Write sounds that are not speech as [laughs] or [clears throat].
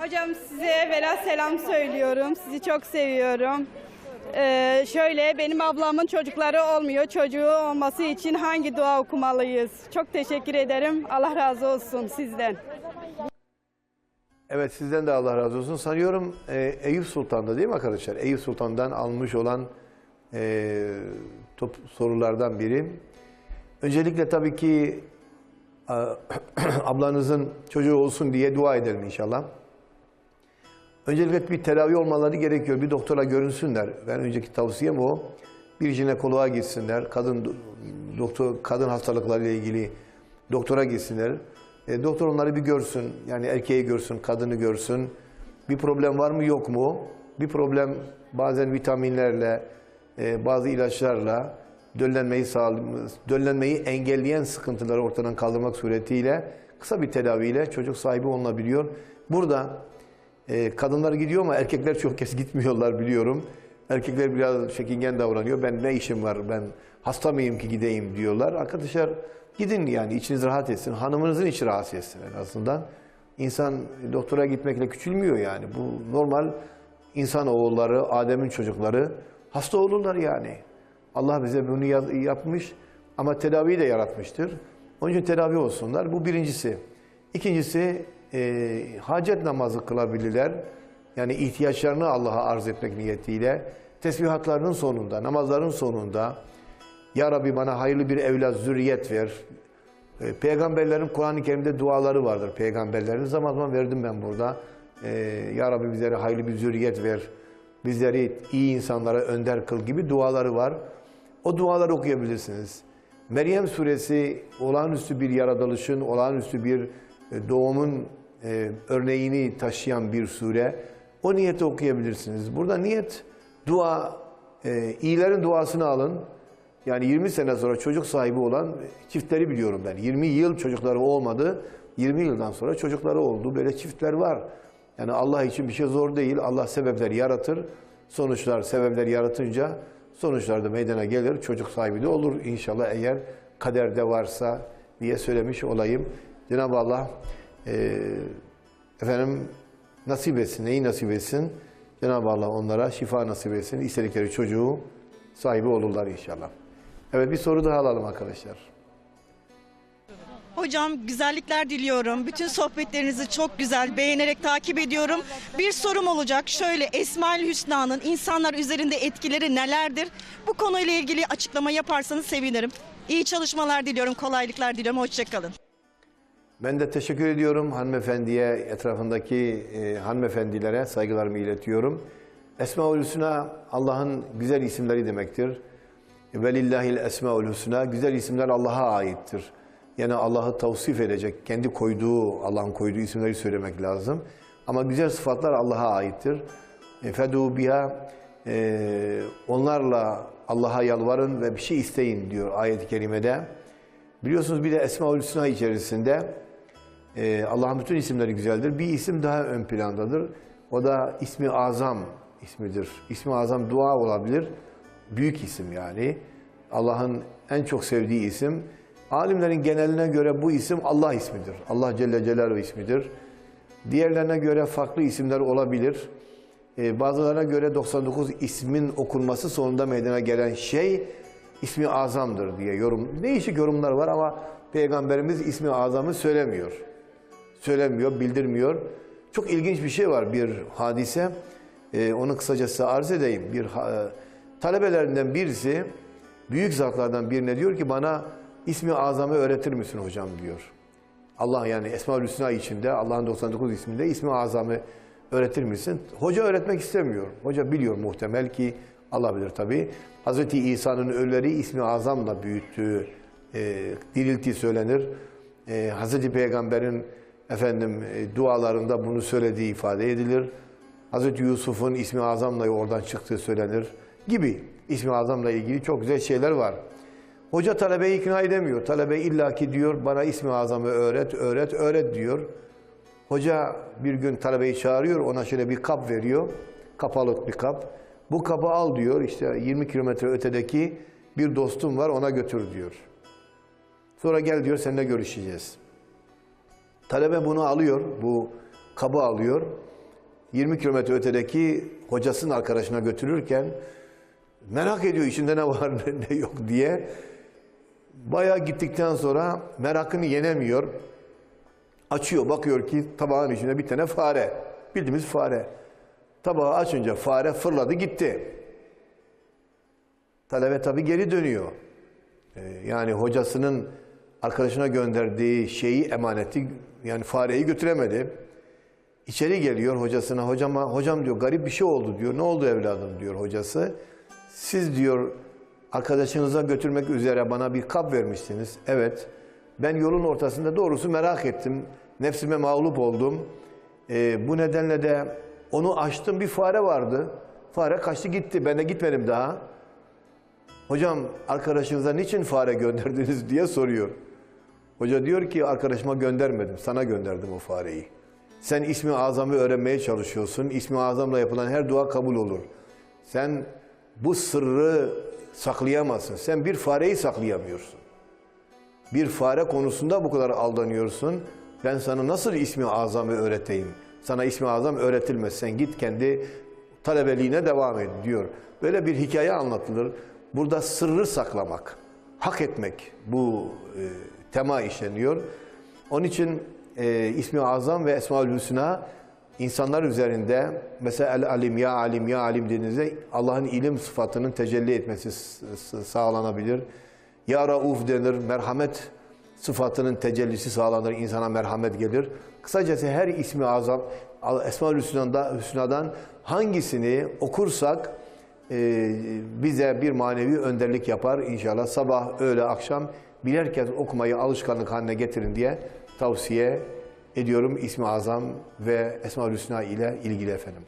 Hocam size vela selam söylüyorum. Sizi çok seviyorum. Ee, şöyle benim ablamın çocukları olmuyor. Çocuğu olması için hangi dua okumalıyız? Çok teşekkür ederim. Allah razı olsun sizden. Evet sizden de Allah razı olsun. Sanıyorum e, Eyüp Sultan'da değil mi arkadaşlar? Eyüp Sultan'dan almış olan e, top, sorulardan biri. Öncelikle tabii ki [clears throat] ablanızın çocuğu olsun diye dua edelim inşallah. Öncelikle bir tedavi olmaları gerekiyor. Bir doktora görünsünler. Ben önceki tavsiyem o. Bir jinekoloğa gitsinler. Kadın do- doktor kadın hastalıkları ilgili doktora gitsinler. E, doktor onları bir görsün. Yani erkeği görsün, kadını görsün. Bir problem var mı yok mu? Bir problem bazen vitaminlerle, e, bazı ilaçlarla döllenmeyi döllenmeyi engelleyen sıkıntıları ortadan kaldırmak suretiyle kısa bir tedaviyle çocuk sahibi olunabiliyor. Burada ee, kadınlar gidiyor ama erkekler çok kez gitmiyorlar biliyorum. Erkekler biraz çekingen davranıyor. Ben ne işim var, ben hasta mıyım ki gideyim diyorlar. Arkadaşlar gidin yani içiniz rahat etsin. Hanımınızın içi rahat etsin en azından. İnsan doktora gitmekle küçülmüyor yani. Bu normal insan oğulları, Adem'in çocukları hasta olurlar yani. Allah bize bunu yapmış ama tedaviyi de yaratmıştır. Onun için tedavi olsunlar. Bu birincisi. İkincisi e, hacet namazı kılabilirler. Yani ihtiyaçlarını Allah'a arz etmek niyetiyle tesbihatlarının sonunda, namazların sonunda Ya Rabbi bana hayırlı bir evlat, zürriyet ver. E, Peygamberlerin Kur'an-ı Kerim'de duaları vardır peygamberlerin. Zaman zaman verdim ben burada. E, ya Rabbi bizlere hayırlı bir zürriyet ver. Bizleri iyi insanlara önder kıl gibi duaları var. O duaları okuyabilirsiniz. Meryem suresi olağanüstü bir yaratılışın, olağanüstü bir e, doğumun e, örneğini taşıyan bir sure. O niyeti okuyabilirsiniz. Burada niyet, dua, e, iyilerin duasını alın. Yani 20 sene sonra çocuk sahibi olan çiftleri biliyorum ben. 20 yıl çocukları olmadı. 20 yıldan sonra çocukları oldu. Böyle çiftler var. Yani Allah için bir şey zor değil. Allah sebepleri yaratır. Sonuçlar sebepler yaratınca sonuçlar da meydana gelir. Çocuk sahibi de olur inşallah eğer kaderde varsa diye söylemiş olayım. Cenab-ı Allah e, efendim nasip etsin. Neyi nasip etsin? Cenab-ı Allah onlara şifa nasip etsin. İstedikleri çocuğu sahibi olurlar inşallah. Evet bir soru daha alalım arkadaşlar. Hocam güzellikler diliyorum. Bütün sohbetlerinizi çok güzel beğenerek takip ediyorum. Bir sorum olacak. Şöyle Esmaül Hüsna'nın insanlar üzerinde etkileri nelerdir? Bu konuyla ilgili açıklama yaparsanız sevinirim. İyi çalışmalar diliyorum, kolaylıklar diliyorum. Hoşçakalın. Ben de teşekkür ediyorum hanımefendiye, etrafındaki e, hanımefendilere saygılarımı iletiyorum. Esmaül Hüsna Allah'ın güzel isimleri demektir. Velillahil esmaül husna güzel isimler Allah'a aittir. Yani Allah'ı tavsif edecek, kendi koyduğu, Allah'ın koyduğu isimleri söylemek lazım. Ama güzel sıfatlar Allah'a aittir. E, Fedu biha e, onlarla Allah'a yalvarın ve bir şey isteyin diyor ayet-i kerimede. Biliyorsunuz bir de Esmaül Hüsna içerisinde e, Allah'ın bütün isimleri güzeldir. Bir isim daha ön plandadır. O da ismi azam ismidir. İsmi azam dua olabilir. Büyük isim yani. Allah'ın en çok sevdiği isim. Alimlerin geneline göre bu isim Allah ismidir. Allah Celle Celaluhu ismidir. Diğerlerine göre farklı isimler olabilir. Ee, bazılarına göre 99 ismin okunması sonunda meydana gelen şey ismi azamdır diye yorum. Değişik yorumlar var ama Peygamberimiz ismi azamı söylemiyor. Söylemiyor, bildirmiyor. Çok ilginç bir şey var bir hadise. Ee, onu kısaca size arz edeyim. Bir ha- talebelerinden birisi büyük zatlardan birine diyor ki bana ismi azamı öğretir misin hocam diyor. Allah yani Esma-ül Hüsna içinde Allah'ın 99 isminde ismi azamı öğretir misin? Hoca öğretmek istemiyor. Hoca biliyor muhtemel ki Allah bilir tabii. Hazreti İsa'nın ölüleri ismi azamla büyüttüğü e, dirilti söylenir. E, Hazreti Peygamber'in efendim e, dualarında bunu söylediği ifade edilir. Hazreti Yusuf'un ismi azamla oradan çıktığı söylenir gibi ismi azamla ilgili çok güzel şeyler var. Hoca talebeyi ikna edemiyor. Talebe illaki diyor bana ismi azamı öğret, öğret, öğret diyor. Hoca bir gün talebeyi çağırıyor, ona şöyle bir kap veriyor. Kapalık bir kap. Bu kabı al diyor, işte 20 kilometre ötedeki bir dostum var ona götür diyor. Sonra gel diyor seninle görüşeceğiz. Talebe bunu alıyor, bu kabı alıyor. 20 kilometre ötedeki hocasının arkadaşına götürürken merak ediyor içinde ne var [laughs] ne yok diye. Bayağı gittikten sonra merakını yenemiyor. Açıyor bakıyor ki tabağın içinde bir tane fare. Bildiğimiz fare. Tabağı açınca fare fırladı gitti. Talebe tabii geri dönüyor. Ee, Yani hocasının arkadaşına gönderdiği şeyi emaneti yani fareyi götüremedi. İçeri geliyor hocasına hocama hocam diyor garip bir şey oldu diyor. Ne oldu evladım diyor hocası. Siz diyor arkadaşınıza götürmek üzere bana bir kap vermiştiniz. Evet. Ben yolun ortasında doğrusu merak ettim. Nefsime mağlup oldum. Ee, bu nedenle de onu açtım bir fare vardı. Fare kaçtı gitti. Ben de gitmedim daha. Hocam arkadaşınıza niçin fare [laughs] gönderdiniz diye soruyor. Hoca diyor ki arkadaşıma göndermedim, sana gönderdim o fareyi. Sen ismi azamı öğrenmeye çalışıyorsun. İsmi azamla yapılan her dua kabul olur. Sen bu sırrı saklayamazsın. Sen bir fareyi saklayamıyorsun. Bir fare konusunda bu kadar aldanıyorsun. Ben sana nasıl ismi azamı öğreteyim? Sana ismi azam öğretilmez. Sen git kendi talebeliğine devam et diyor. Böyle bir hikaye anlatılır. Burada sırrı saklamak, hak etmek bu e, tema işleniyor. Onun için e, ismi azam ve esmaül hüsna insanlar üzerinde mesela el alim ya alim ya alim dediğinizde Allah'ın ilim sıfatının tecelli etmesi sağlanabilir. Ya Rauf denir, merhamet sıfatının tecellisi sağlanır, insana merhamet gelir. Kısacası her ismi azam, Esma-ül Hüsna'da- Hüsna'dan hangisini okursak e, bize bir manevi önderlik yapar inşallah. Sabah, öğle, akşam birer kez okumayı alışkanlık haline getirin diye tavsiye ediyorum İsmi Azam ve Esma-ül Hüsna ile ilgili efendim.